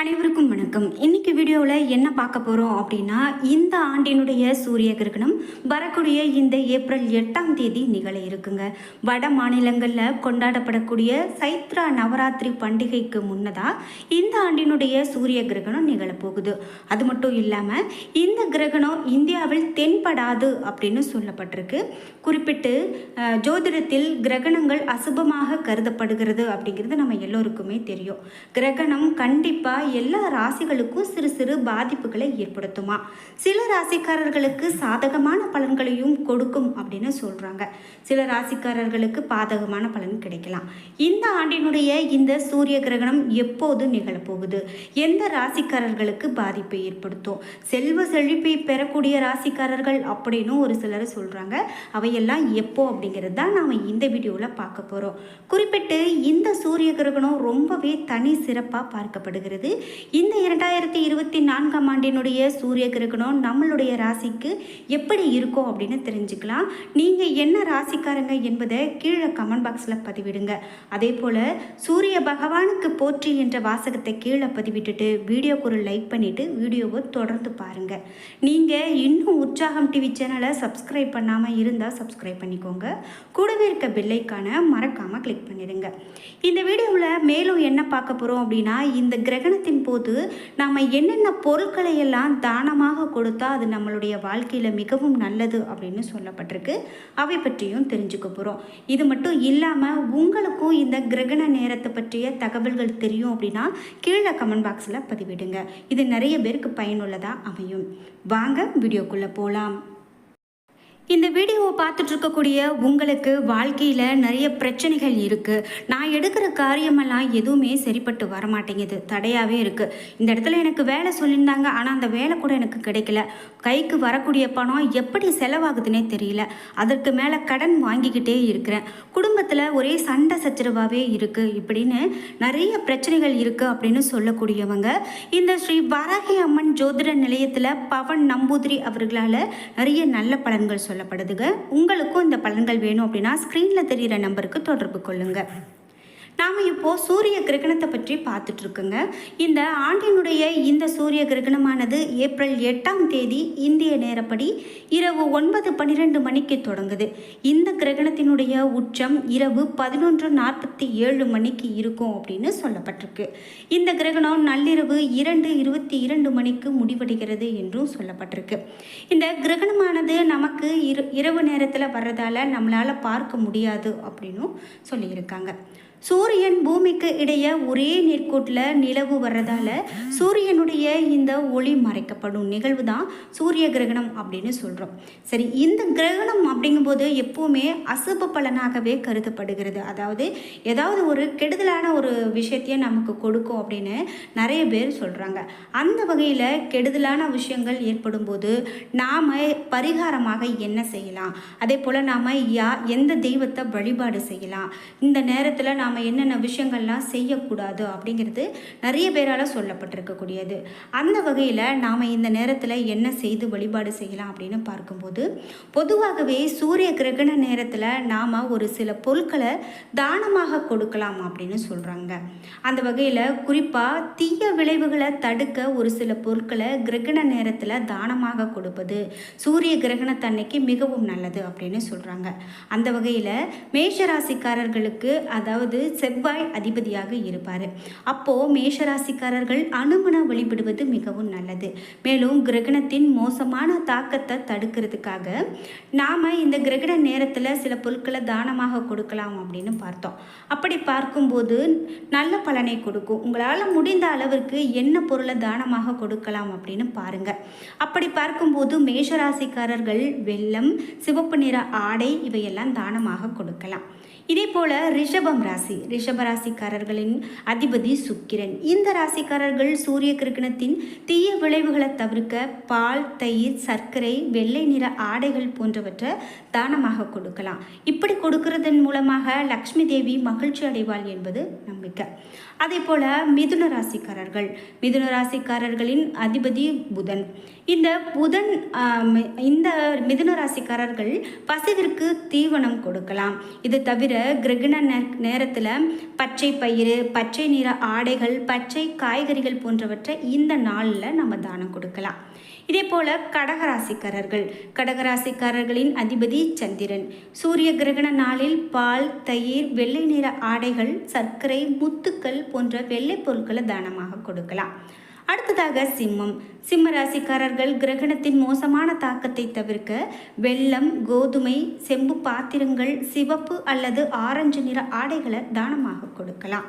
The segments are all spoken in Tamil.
அனைவருக்கும் வணக்கம். இன்னைக்கு வீடியோவில் என்ன பார்க்க போகிறோம் அப்படின்னா இந்த ஆண்டினுடைய சூரிய கிரகணம் வரக்கூடிய இந்த ஏப்ரல் எட்டாம் தேதி நிகழ இருக்குங்க. வட மாநிலங்களில் கொண்டாடப்படக்கூடிய சைத்ரா நவராத்திரி பண்டிகைக்கு முன்னதாக இந்த ஆண்டினுடைய சூரிய கிரகணம் நிகழப்போகுது அது மட்டும் இல்லாமல் இந்த கிரகணம் இந்தியாவில் தென்படாது அப்படின்னு சொல்லப்பட்டிருக்கு. குறிப்பிட்டு ஜோதிடத்தில் கிரகணங்கள் அசுபமாக கருதப்படுகிறது அப்படிங்கிறது நம்ம எல்லோருக்குமே தெரியும். கிரகணம் கண்டிப்பாக எல்லா ராசிகளுக்கும் சிறு சிறு பாதிப்புகளை ஏற்படுத்துமா? சில ராசிக்காரர்களுக்கு சாதகமான பலன்களையும் கொடுக்கும் அப்படின்னு சொல்கிறாங்க சில ராசிக்காரர்களுக்கு பாதகமான பலன் கிடைக்கலாம். இந்த ஆண்டினுடைய இந்த சூரிய கிரகணம் எப்போது நிகழப்போகுது? எந்த ராசிக்காரர்களுக்கு பாதிப்பை ஏற்படுத்தும்? செல்வ செழிப்பை பெறக்கூடிய ராசிக்காரர்கள் அப்படின்னு ஒரு சிலர் சொல்கிறாங்க அவையெல்லாம் எப்போ அப்படிங்கிறது தான் நாம் இந்த வீடியோவில் பார்க்க போகிறோம் குறிப்பிட்டு இந்த சூரிய கிரகணம் ரொம்பவே தனி சிறப்பாக பார்க்கப்படுகிறது. இந்த இரண்டாயிரத்தி இருபத்தி நான்காம் ஆண்டினுடைய சூரிய கிரகணம் நம்மளுடைய ராசிக்கு எப்படி இருக்கும் அப்படின்னு தெரிஞ்சுக்கலாம். நீங்கள் என்ன ராசிக்காரங்க என்பதை கீழே கமெண்ட் பாக்ஸில் பதிவிடுங்க. அதே போல் சூரிய பகவானுக்கு போற்றி என்ற வாசகத்தை கீழே பதிவிட்டுட்டு வீடியோக்கு ஒரு லைக் பண்ணிவிட்டு வீடியோவை தொடர்ந்து பாருங்கள் நீங்கள் இன்னும் உற்சாகம் டிவி சேனலை சப்ஸ்கிரைப் பண்ணாமல் இருந்தால் சப்ஸ்கிரைப் பண்ணிக்கோங்க. கூடவே இருக்க பெல்லைக்கான மறக்காமல் கிளிக் பண்ணிடுங்க. இந்த வீடியோவில் மேலும் என்ன பார்க்க போகிறோம் அப்படின்னா இந்த கிரகணத்தை கிரகணத்தின் போது நாம் என்னென்ன பொருட்களை எல்லாம் தானமாக கொடுத்தா அது நம்மளுடைய வாழ்க்கையில் மிகவும் நல்லது அப்படின்னு சொல்லப்பட்டிருக்கு. அவை பற்றியும் தெரிஞ்சுக்க போகிறோம் இது மட்டும் இல்லாமல் உங்களுக்கும் இந்த கிரகண நேரத்தை பற்றிய தகவல்கள் தெரியும் அப்படின்னா கீழே கமெண்ட் பாக்ஸில் பதிவிடுங்க. இது நிறைய பேருக்கு பயனுள்ளதாக அமையும். வாங்க வீடியோக்குள்ளே போகலாம் இந்த வீடியோவை பார்த்துட்டு இருக்கக்கூடிய உங்களுக்கு வாழ்க்கையில் நிறைய பிரச்சனைகள் இருக்குது நான் எடுக்கிற காரியமெல்லாம் எதுவுமே சரிப்பட்டு வரமாட்டேங்குது. தடையாகவே இருக்குது இந்த இடத்துல எனக்கு வேலை சொல்லியிருந்தாங்க. ஆனால் அந்த வேலை கூட எனக்கு கிடைக்கல. கைக்கு வரக்கூடிய பணம் எப்படி செலவாகுதுன்னே தெரியல. அதற்கு மேலே கடன் வாங்கிக்கிட்டே இருக்கிறேன். குடும்பத்தில் ஒரே சண்டை சச்சரவாகவே இருக்குது இப்படின்னு நிறைய பிரச்சனைகள் இருக்குது அப்படின்னு சொல்லக்கூடியவங்க இந்த ஸ்ரீ வராகி அம்மன் ஜோதிட நிலையத்தில் பவன் நம்பூதிரி அவர்களால் நிறைய நல்ல பலன்கள் சொல்லப்படுதுங்க. உங்களுக்கும் இந்த பலன்கள் வேணும் அப்படின்னா ஸ்க்ரீனில் தெரிகிற நம்பருக்கு தொடர்பு கொள்ளுங்கள் நாம் இப்போது சூரிய கிரகணத்தை பற்றி பார்த்துட்டு இருக்கோங்க. இந்த ஆண்டினுடைய இந்த சூரிய கிரகணமானது ஏப்ரல் எட்டாம் தேதி இந்திய நேரப்படி இரவு ஒன்பது பன்னிரெண்டு மணிக்கு தொடங்குது. இந்த கிரகணத்தினுடைய உச்சம் இரவு பதினொன்று நாற்பத்தி ஏழு மணிக்கு இருக்கும் அப்படின்னு சொல்லப்பட்டிருக்கு. இந்த கிரகணம் நள்ளிரவு இரண்டு இருபத்தி இரண்டு மணிக்கு முடிவடைகிறது என்றும் சொல்லப்பட்டிருக்கு. இந்த கிரகணமானது நமக்கு இரு இரவு நேரத்தில் வர்றதால நம்மளால் பார்க்க முடியாது அப்படின்னும் சொல்லியிருக்காங்க. சூரியன் பூமிக்கு இடையே ஒரே நேர்கோட்டில் நிலவு வர்றதால சூரியனுடைய இந்த ஒளி மறைக்கப்படும் நிகழ்வு தான் சூரிய கிரகணம் அப்படின்னு சொல்கிறோம் சரி இந்த கிரகணம் அப்படிங்கும்போது எப்போவுமே அசுப பலனாகவே கருதப்படுகிறது. அதாவது ஏதாவது ஒரு கெடுதலான ஒரு விஷயத்தையே நமக்கு கொடுக்கும் அப்படின்னு நிறைய பேர் சொல்கிறாங்க அந்த வகையில் கெடுதலான விஷயங்கள் ஏற்படும் போது நாம் பரிகாரமாக என்ன செய்யலாம்? அதே போல் நாம் யா எந்த தெய்வத்தை வழிபாடு செய்யலாம்? இந்த நேரத்தில் நாம் நாம் என்னென்ன விஷயங்கள்லாம் செய்யக்கூடாது அப்படிங்கிறது நிறைய பேரால் சொல்லப்பட்டிருக்கக்கூடியது. அந்த வகையில் நாம் இந்த நேரத்தில் என்ன செய்து வழிபாடு செய்யலாம் அப்படின்னு பார்க்கும்போது பொதுவாகவே சூரிய கிரகண நேரத்தில் நாம் ஒரு சில பொருட்களை தானமாக கொடுக்கலாம் அப்படின்னு சொல்கிறாங்க அந்த வகையில் குறிப்பாக தீய விளைவுகளை தடுக்க ஒரு சில பொருட்களை கிரகண நேரத்தில் தானமாக கொடுப்பது சூரிய கிரகணத்தன்னைக்கு மிகவும் நல்லது அப்படின்னு சொல்கிறாங்க அந்த வகையில் மேஷராசிக்காரர்களுக்கு அதாவது செவ்வாய் அதிபதியாக இருப்பார். அப்போது மேஷராசிக்காரர்கள் அனுமனை வழிபடுவது மிகவும் நல்லது. மேலும் கிரகணத்தின் மோசமான தாக்கத்தை தடுக்கிறதுக்காக நாம் இந்த கிரகண நேரத்தில் சில பொருட்களை தானமாக கொடுக்கலாம் அப்படின்னு பார்த்தோம். அப்படி பார்க்கும்போது நல்ல பலனை கொடுக்கும். உங்களால் முடிந்த அளவிற்கு என்ன பொருளை தானமாக கொடுக்கலாம் அப்படின்னு பாருங்கள் அப்படி பார்க்கும்போது மேஷராசிக்காரர்கள் வெள்ளம் சிவப்பு நிற ஆடை இவையெல்லாம் தானமாக கொடுக்கலாம். இதே போல் ரிஷபம் ராசி. ரிஷப ராசிக்காரர்களின் அதிபதி சுக்கிரன். இந்த ராசிக்காரர்கள் சூரிய கிரகணத்தின் தீய விளைவுகளை தவிர்க்க பால் தயிர் சர்க்கரை வெள்ளை நிற ஆடைகள் போன்றவற்றை தானமாக கொடுக்கலாம். இப்படி கொடுக்கறதன் மூலமாக லக்ஷ்மி தேவி மகிழ்ச்சி அடைவாள் என்பது நம்பிக்கை. அதே போல் மிதுன ராசிக்காரர்கள். மிதுன ராசிக்காரர்களின் அதிபதி புதன். இந்த புதன் இந்த மிதுன ராசிக்காரர்கள் பசிவிற்கு தீவனம் கொடுக்கலாம். இது தவிர கிரகண நேரத்தில் பச்சை பயிறு பச்சை நிற ஆடைகள் பச்சை காய்கறிகள் போன்றவற்றை இந்த நாளில் நம்ம தானம் கொடுக்கலாம். இதே போல கடகராசிக்காரர்கள். கடகராசிக்காரர்களின் அதிபதி சந்திரன். சூரிய கிரகண நாளில் பால் தயிர் வெள்ளை நிற ஆடைகள் சர்க்கரை முத்துக்கள் போன்ற வெள்ளை பொருட்களை தானமாக கொடுக்கலாம். அடுத்ததாக சிம்மம். சிம்ம ராசிக்காரர்கள் கிரகணத்தின் மோசமான தாக்கத்தை தவிர்க்க வெள்ளம் கோதுமை செம்பு பாத்திரங்கள் சிவப்பு அல்லது ஆரஞ்சு நிற ஆடைகளை தானமாக கொடுக்கலாம்.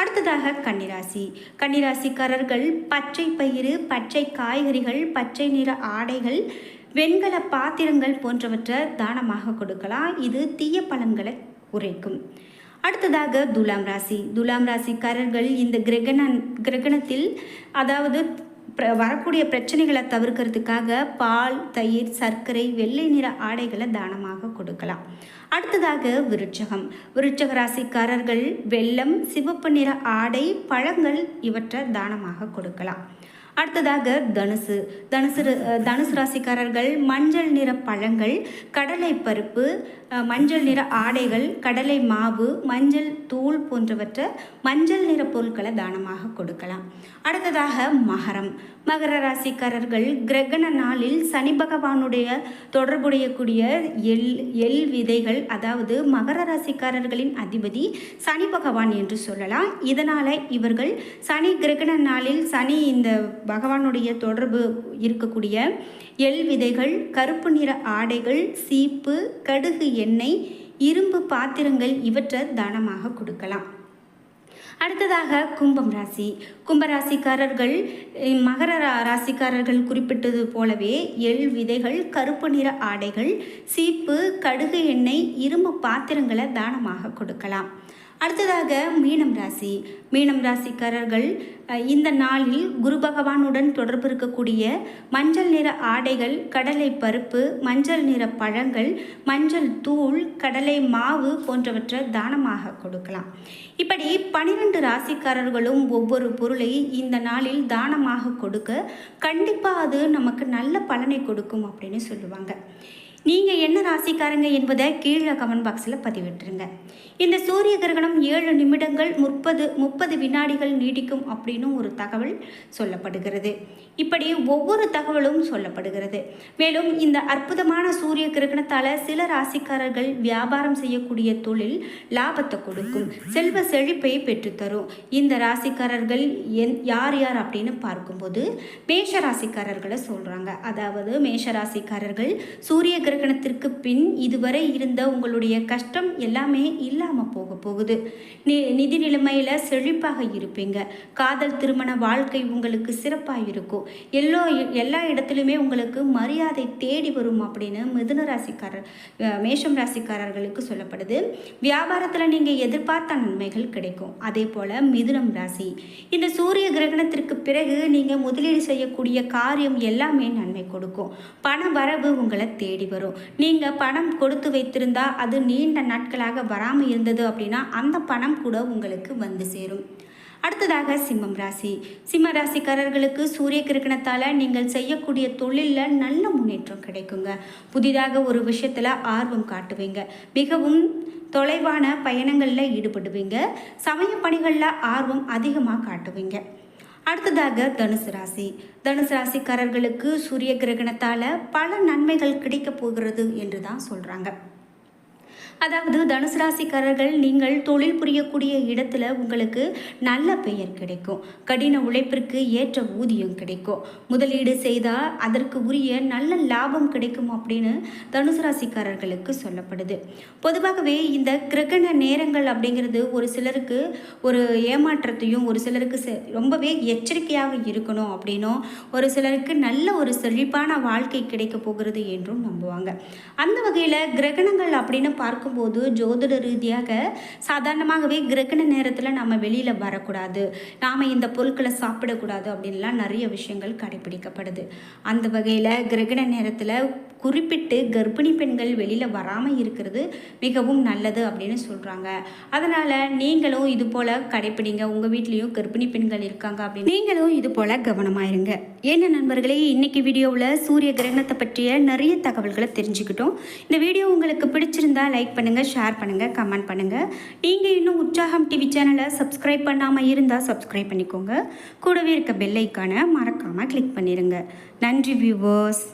அடுத்ததாக கன்னிராசி. கன்னிராசிக்காரர்கள் பச்சை பயிறு பச்சை காய்கறிகள் பச்சை நிற ஆடைகள் வெண்கல பாத்திரங்கள் போன்றவற்றை தானமாக கொடுக்கலாம். இது தீய பலன்களை குறைக்கும். அடுத்ததாக துலாம் ராசி. துலாம் ராசிக்காரர்கள் இந்த கிரகண கிரகணத்தில் அதாவது வரக்கூடிய பிரச்சனைகளை தவிர்க்கிறதுக்காக பால் தயிர் சர்க்கரை வெள்ளை நிற ஆடைகளை தானமாக கொடுக்கலாம். அடுத்ததாக விருட்சகம். விருட்சக ராசிக்காரர்கள் வெள்ளம் சிவப்பு நிற ஆடை பழங்கள் இவற்றை தானமாக கொடுக்கலாம். அடுத்ததாக தனுசு. தனுசு ர- தனுசு ராசிக்காரர்கள் மஞ்சள் நிற பழங்கள் கடலை பருப்பு மஞ்சள் நிற ஆடைகள் கடலை மாவு மஞ்சள் தூள் போன்றவற்றை மஞ்சள் நிற பொருட்களை தானமாக கொடுக்கலாம். அடுத்ததாக மகரம். மகர ராசிக்காரர்கள் கிரகண நாளில் சனி பகவானுடைய தொடர்புடைய கூடிய எள் எள் விதைகள் அதாவது மகர ராசிக்காரர்களின் அதிபதி சனி பகவான் என்று சொல்லலாம். இதனால் இவர்கள் சனி கிரகண நாளில் சனி இந்த பகவானுடைய தொடர்பு இருக்கக்கூடிய எள் விதைகள் கருப்பு நிற ஆடைகள் சீப்பு கடுகு எண்ணெய் இரும்பு பாத்திரங்கள் இவற்றை தானமாக கொடுக்கலாம். அடுத்ததாக கும்பம் ராசி. கும்பராசிக்காரர்கள் மகர ரா- ராசிக்காரர்கள் குறிப்பிட்டது போலவே எள் விதைகள் கருப்பு நிற ஆடைகள் சீப்பு கடுகு எண்ணெய் இரும்பு பாத்திரங்களை தானமாக கொடுக்கலாம். அடுத்ததாக மீனம் ராசி. மீனம் ராசிக்காரர்கள் இந்த நாளில் குரு பகவானுடன் தொடர்பு இருக்கக்கூடிய மஞ்சள் நிற ஆடைகள் கடலை பருப்பு மஞ்சள் நிற பழங்கள் மஞ்சள் தூள் கடலை மாவு போன்றவற்றை தானமாக கொடுக்கலாம். இப்படி பனிரெண்டு ராசிக்காரர்களும் ஒவ்வொரு பொருளை இந்த நாளில் தானமாக கொடுக்க கண்டிப்பாக அது நமக்கு நல்ல பலனை கொடுக்கும் அப்படின்னு சொல்லுவாங்க. நீங்கள் என்ன ராசிக்காரங்க என்பதை கீழே கமெண்ட் பாக்ஸில் பதிவிட்டுருங்க. இந்த சூரிய கிரகணம் ஏழு நிமிடங்கள் முப்பது முப்பது வினாடிகள் நீடிக்கும் அப்படின்னு ஒரு தகவல் சொல்லப்படுகிறது. இப்படி ஒவ்வொரு தகவலும் சொல்லப்படுகிறது. மேலும் இந்த அற்புதமான சூரிய கிரகணத்தால் சில ராசிக்காரர்கள் வியாபாரம் செய்யக்கூடிய தொழில் லாபத்தை கொடுக்கும். செல்வ செழிப்பை பெற்றுத்தரும். இந்த ராசிக்காரர்கள் என் யார் யார் அப்படின்னு பார்க்கும்போது மேஷ ராசிக்காரர்களை சொல்கிறாங்க அதாவது மேஷ ராசிக்காரர்கள் சூரிய கிரகணத்திற்கு பின் இதுவரை இருந்த உங்களுடைய கஷ்டம் எல்லாமே இல்லாமல் போக போகுது. நி நிதி நிலைமையில் செழிப்பாக இருப்பீங்க. காதல் திருமண வாழ்க்கை உங்களுக்கு சிறப்பாக இருக்கும் எல்லோ எல்லா இடத்துலையுமே உங்களுக்கு மரியாதை தேடி வரும் அப்படின்னு மிதுன ராசிக்காரர் மேஷம் ராசிக்காரர்களுக்கு சொல்லப்படுது. வியாபாரத்தில் நீங்கள் எதிர்பார்த்த நன்மைகள் கிடைக்கும். அதே போல் மிதுனம் ராசி. இந்த சூரிய கிரகணத்திற்கு பிறகு நீங்கள் முதலீடு செய்யக்கூடிய காரியம் எல்லாமே நன்மை கொடுக்கும். பண வரவு உங்களை தேடி வரும். நீங்கள் பணம் கொடுத்து வைத்திருந்தா அது நீண்ட நாட்களாக வராமல் இருந்தது அப்படின்னா அந்த பணம் கூட உங்களுக்கு வந்து சேரும். அடுத்ததாக சிம்மம் ராசி. சிம்ம ராசிக்காரர்களுக்கு சூரிய கிரகணத்தால் நீங்கள் செய்யக்கூடிய தொழிலில் நல்ல முன்னேற்றம் கிடைக்குங்க. புதிதாக ஒரு விஷயத்தில் ஆர்வம் காட்டுவீங்க. மிகவும் தொலைவான பயணங்களில் ஈடுபடுவீங்க. சமய பணிகளில் ஆர்வம் அதிகமாக காட்டுவீங்க. அடுத்ததாக தனுசு ராசி. தனுசு ராசிக்காரர்களுக்கு சூரிய கிரகணத்தால் பல நன்மைகள் கிடைக்கப் போகிறது என்று தான் சொல்கிறாங்க அதாவது தனுசு ராசிக்காரர்கள் நீங்கள் தொழில் புரியக்கூடிய இடத்துல உங்களுக்கு நல்ல பெயர் கிடைக்கும். கடின உழைப்பிற்கு ஏற்ற ஊதியம் கிடைக்கும். முதலீடு செய்தால் அதற்கு உரிய நல்ல லாபம் கிடைக்கும் அப்படின்னு தனுசு ராசிக்காரர்களுக்கு சொல்லப்படுது. பொதுவாகவே இந்த கிரகண நேரங்கள் அப்படிங்கிறது ஒரு சிலருக்கு ஒரு ஏமாற்றத்தையும் ஒரு சிலருக்கு செ- ரொம்பவே எச்சரிக்கையாக இருக்கணும் அப்படின்னும் ஒரு சிலருக்கு நல்ல ஒரு செழிப்பான வாழ்க்கை கிடைக்க போகிறது என்றும் நம்புவாங்க. அந்த வகையில் கிரகணங்கள் அப்படின்னு பார்க்க பார்க்கும்போது ஜோதிட ரீதியாக சாதாரணமாகவே கிரகண நேரத்தில் நம்ம வெளியில் வரக்கூடாது. நாம் இந்த பொருட்களை சாப்பிடக்கூடாது அப்படின்லாம் நிறைய விஷயங்கள் கடைபிடிக்கப்படுது. அந்த வகையில் கிரகண நேரத்தில் குறிப்பிட்டு கர்ப்பிணி பெண்கள் வெளியில் வராமல் இருக்கிறது மிகவும் நல்லது அப்படின்னு சொல்கிறாங்க அதனால் நீங்களும் இது போல் கடைப்பிடிங்க. உங்கள் வீட்லேயும் கர்ப்பிணி பெண்கள் இருக்காங்க அப்படின்னு நீங்களும் இது போல் கவனமாக இருங்க. என்ன நண்பர்களே இன்னைக்கு வீடியோவில் சூரிய கிரகணத்தை பற்றிய நிறைய தகவல்களை தெரிஞ்சுக்கிட்டோம். இந்த வீடியோ உங்களுக்கு பிடிச்சிருந்தா லைக் பண்ணுங்கள் ஷேர் பண்ணுங்கள் கமெண்ட் பண்ணுங்கள் நீங்கள் இன்னும் உற்சாகம் டிவி சேனலை சப்ஸ்கிரைப் பண்ணாமல் இருந்தால் சப்ஸ்கிரைப் பண்ணிக்கோங்க. கூடவே இருக்க பெல்லைக்கான மறக்காமல் கிளிக் பண்ணிடுங்க நன்றி வியூவர்ஸ்